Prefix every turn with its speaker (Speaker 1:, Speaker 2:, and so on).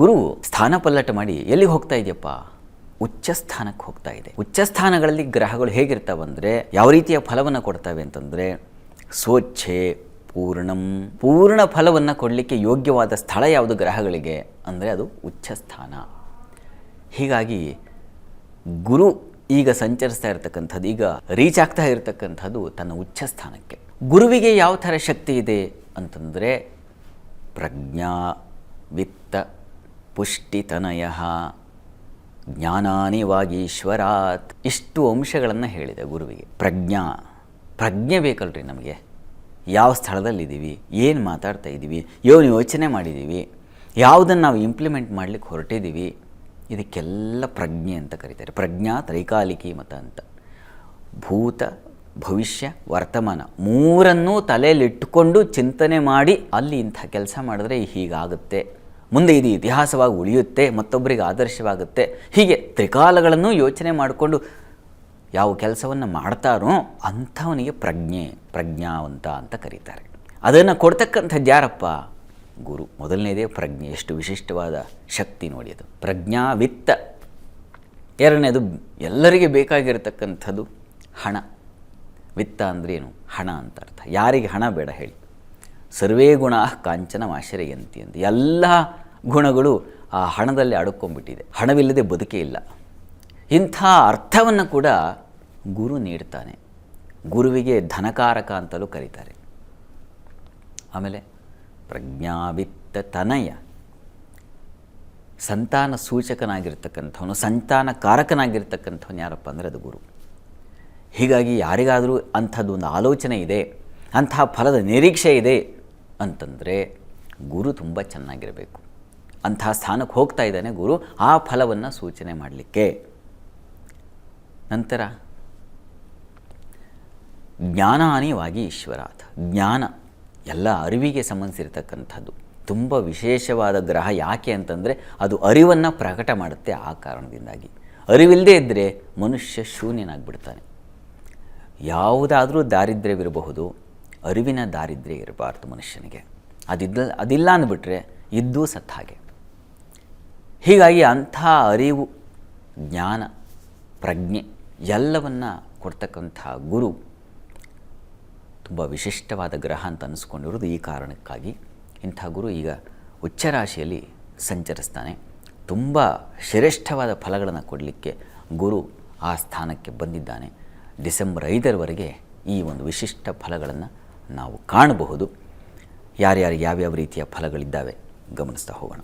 Speaker 1: ಗುರು ಸ್ಥಾನ ಪಲ್ಲಟ ಮಾಡಿ ಎಲ್ಲಿಗೆ ಹೋಗ್ತಾ ಇದೆಯಪ್ಪ? ಉಚ್ಚ ಸ್ಥಾನಕ್ಕೆ ಹೋಗ್ತಾ ಇದೆ. ಉಚ್ಚ ಸ್ಥಾನಗಳಲ್ಲಿ ಗ್ರಹಗಳು ಹೇಗಿರ್ತಾವಂದರೆ ಯಾವ ರೀತಿಯ ಫಲವನ್ನು ಕೊಡ್ತವೆ ಅಂತಂದರೆ ಸ್ವಚ್ಛೆ, ಪೂರ್ಣಂ. ಪೂರ್ಣ ಫಲವನ್ನು ಕೊಡಲಿಕ್ಕೆ ಯೋಗ್ಯವಾದ ಸ್ಥಳ ಯಾವುದು ಗ್ರಹಗಳಿಗೆ? ಅಂದರೆ ಅದು ಉಚ್ಚ ಸ್ಥಾನ. ಹೀಗಾಗಿ ಗುರು ಈಗ ಸಂಚರಿಸ್ತಾ ಇರತಕ್ಕಂಥದ್ದು, ಈಗ ರೀಚ್ ಆಗ್ತಾ ಇರತಕ್ಕಂಥದ್ದು ತನ್ನ ಉಚ್ಚ ಸ್ಥಾನಕ್ಕೆ. ಗುರುವಿಗೆ ಯಾವ ಥರ ಶಕ್ತಿ ಇದೆ ಅಂತಂದರೆ ಪ್ರಜ್ಞಾ, ವಿತ್ತ ಪುಷ್ಟಿತನಯ. ಜ್ಞಾನಾನಿ ವಾಗೀಶ್ವರಾತ್ ಇಷ್ಟು ಅಂಶಗಳನ್ನು ಹೇಳಿದೆ ಗುರುವಿಗೆ. ಪ್ರಜ್ಞಾ. ಪ್ರಜ್ಞೆ ಬೇಕಲ್ರಿ ನಮಗೆ. ಯಾವ ಸ್ಥಳದಲ್ಲಿದ್ದೀವಿ? ಏನು ಮಾತಾಡ್ತಾ ಇದ್ದೀವಿ? ಏನು ಯೋಚನೆ ಮಾಡಿದ್ದೀವಿ? ಯಾವುದನ್ನು ನಾವು ಇಂಪ್ಲಿಮೆಂಟ್ ಮಾಡಲಿಕ್ಕೆ ಹೊರಟಿದ್ದೀವಿ? ಇದಕ್ಕೆಲ್ಲ ಪ್ರಜ್ಞೆ ಅಂತ ಕರೀತಾರೆ. ಪ್ರಜ್ಞಾ ತ್ರೈಕಾಲಿಕಿ ಮತ ಅಂತ. ಭೂತ, ಭವಿಷ್ಯ, ವರ್ತಮಾನ ಮೂರನ್ನೂ ತಲೆಯಲ್ಲಿಟ್ಟುಕೊಂಡು ಚಿಂತನೆ ಮಾಡಿ ಅಲ್ಲಿ ಇಂಥ ಕೆಲಸ ಮಾಡಿದ್ರೆ ಹೀಗಾಗುತ್ತೆ. ಮುಂದೆ ಇದು ಇತಿಹಾಸವಾಗಿ ಉಳಿಯುತ್ತೆ, ಮತ್ತೊಬ್ಬರಿಗೆ ಆದರ್ಶವಾಗುತ್ತೆ. ಹೀಗೆ ತ್ರಿಕಾಲಗಳನ್ನು ಯೋಚನೆ ಮಾಡಿಕೊಂಡು ಯಾವ ಕೆಲಸವನ್ನು ಮಾಡ್ತಾರೋ ಅಂಥವನಿಗೆ ಪ್ರಜ್ಞೆ, ಪ್ರಜ್ಞಾವಂತ ಅಂತ ಕರೀತಾರೆ. ಅದನ್ನು ಕೊಡ್ತಕ್ಕಂಥದ್ದು ಯಾರಪ್ಪ? ಗುರು. ಮೊದಲನೇದೇ ಪ್ರಜ್ಞೆ. ಎಷ್ಟು ವಿಶಿಷ್ಟವಾದ ಶಕ್ತಿ ನೋಡಿ ಅದು. ಪ್ರಜ್ಞಾ ವಿತ್ತ ಎರಡನೇದು ಎಲ್ಲರಿಗೆ ಬೇಕಾಗಿರತಕ್ಕಂಥದ್ದು ಹಣ. ವಿತ್ತ ಅಂದ್ರೇನು ಹಣ ಅಂತ ಅರ್ಥ. ಯಾರಿಗೆ ಹಣ ಬೇಡ ಹೇಳಿ. ಸರ್ವೇ ಗುಣ ಕಾಂಚನ ಆಶ್ರಯಂತಿ ಅಂತ. ಎಲ್ಲ ಗುಣಗಳು ಆ ಹಣದಲ್ಲಿ ಅಡಕೊಂಡ್ಬಿಟ್ಟಿದೆ ಹಣವಿಲ್ಲದೆ ಬದುಕೇ ಇಲ್ಲ. ಇಂಥ ಅರ್ಥವನ್ನು ಕೂಡ ಗುರು ನೀಡ್ತಾನೆ. ಗುರುವಿಗೆ ಧನಕಾರಕ ಅಂತಲೂ ಕರೀತಾರೆ. ಆಮೇಲೆ ಪ್ರಜ್ಞಾವಿತ್ತ ತನಯ. ಸಂತಾನ ಸೂಚಕನಾಗಿರ್ತಕ್ಕಂಥವನು, ಸಂತಾನ ಕಾರಕನಾಗಿರ್ತಕ್ಕಂಥವನು ಯಾರಪ್ಪ ಅಂದರೆ ಅದು ಗುರು. ಹೀಗಾಗಿ ಯಾರಿಗಾದರೂ ಅಂಥದ್ದು ಒಂದು ಆಲೋಚನೆ ಇದೆ ಅಂತಹ ಫಲದ ನಿರೀಕ್ಷೆ ಇದೆ ಅಂತಂದರೆ ಗುರು ತುಂಬ ಚೆನ್ನಾಗಿರಬೇಕು. ಅಂತಹ ಸ್ಥಾನಕ್ಕೆ ಹೋಗ್ತಾ ಇದ್ದಾನೆ ಗುರು, ಆ ಫಲವನ್ನು ಸೂಚನೆ ಮಾಡಲಿಕ್ಕೆ. ನಂತರ, ಜ್ಞಾನಾನಿವಾಗಿ ಈಶ್ವರಾತ್ ಜ್ಞಾನ ಎಲ್ಲ ಅರಿವಿಗೆ ಸಂಬಂಧಿಸಿರ್ತಕ್ಕಂಥದ್ದು. ತುಂಬ ವಿಶೇಷವಾದ ಗ್ರಹ ಯಾಕೆ ಅಂತಂದರೆ ಅದು ಅರಿವನ್ನು ಪ್ರಕಟ ಮಾಡುತ್ತೆ ಆ ಕಾರಣದಿಂದಾಗಿ. ಅರಿವಿಲ್ಲದೆ ಇದ್ದರೆ ಮನುಷ್ಯ ಶೂನ್ಯನಾಗ್ಬಿಡ್ತಾನೆ. ಯಾವುದಾದರೂ ದಾರಿದ್ರ್ಯವಿರಬಹುದು ಅರಿವಿನ ದಾರಿದ್ರ್ಯ ಇರಬಾರ್ದು ಮನುಷ್ಯನಿಗೆ. ಅದಿದ್ದ, ಅದಿಲ್ಲ ಅಂದ್ಬಿಟ್ರೆ ಇದ್ದೂ ಸತ್ತ ಹಾಗೆ. ಹೀಗಾಗಿ ಅಂಥ ಅರಿವು, ಜ್ಞಾನ, ಪ್ರಜ್ಞೆ ಎಲ್ಲವನ್ನು ಕೊಡ್ತಕ್ಕಂಥ ಗುರು ತುಂಬ ವಿಶಿಷ್ಟವಾದ ಗ್ರಹ ಅಂತ ಅನ್ನಿಸ್ಕೊಂಡಿರೋದು ಈ ಕಾರಣಕ್ಕಾಗಿ. ಇಂಥ ಗುರು ಈಗ ಉಚ್ಚರಾಶಿಯಲ್ಲಿ ಸಂಚರಿಸ್ತಾನೆ. ತುಂಬ ಶ್ರೇಷ್ಠವಾದ ಫಲಗಳನ್ನು ಕೊಡಲಿಕ್ಕೆ ಗುರು ಆ ಸ್ಥಾನಕ್ಕೆ ಬಂದಿದ್ದಾನೆ. ಡಿಸೆಂಬರ್ ಐದರವರೆಗೆ ಈ ಒಂದು ವಿಶಿಷ್ಟ ಫಲಗಳನ್ನು ನಾವು ಕಾಣಬಹುದು. ಯಾರ್ಯಾರು ಯಾವ್ಯಾವ ರೀತಿಯ ಫಲಗಳಿದ್ದಾವೆ ಗಮನಿಸ್ತಾ ಹೋಗೋಣ.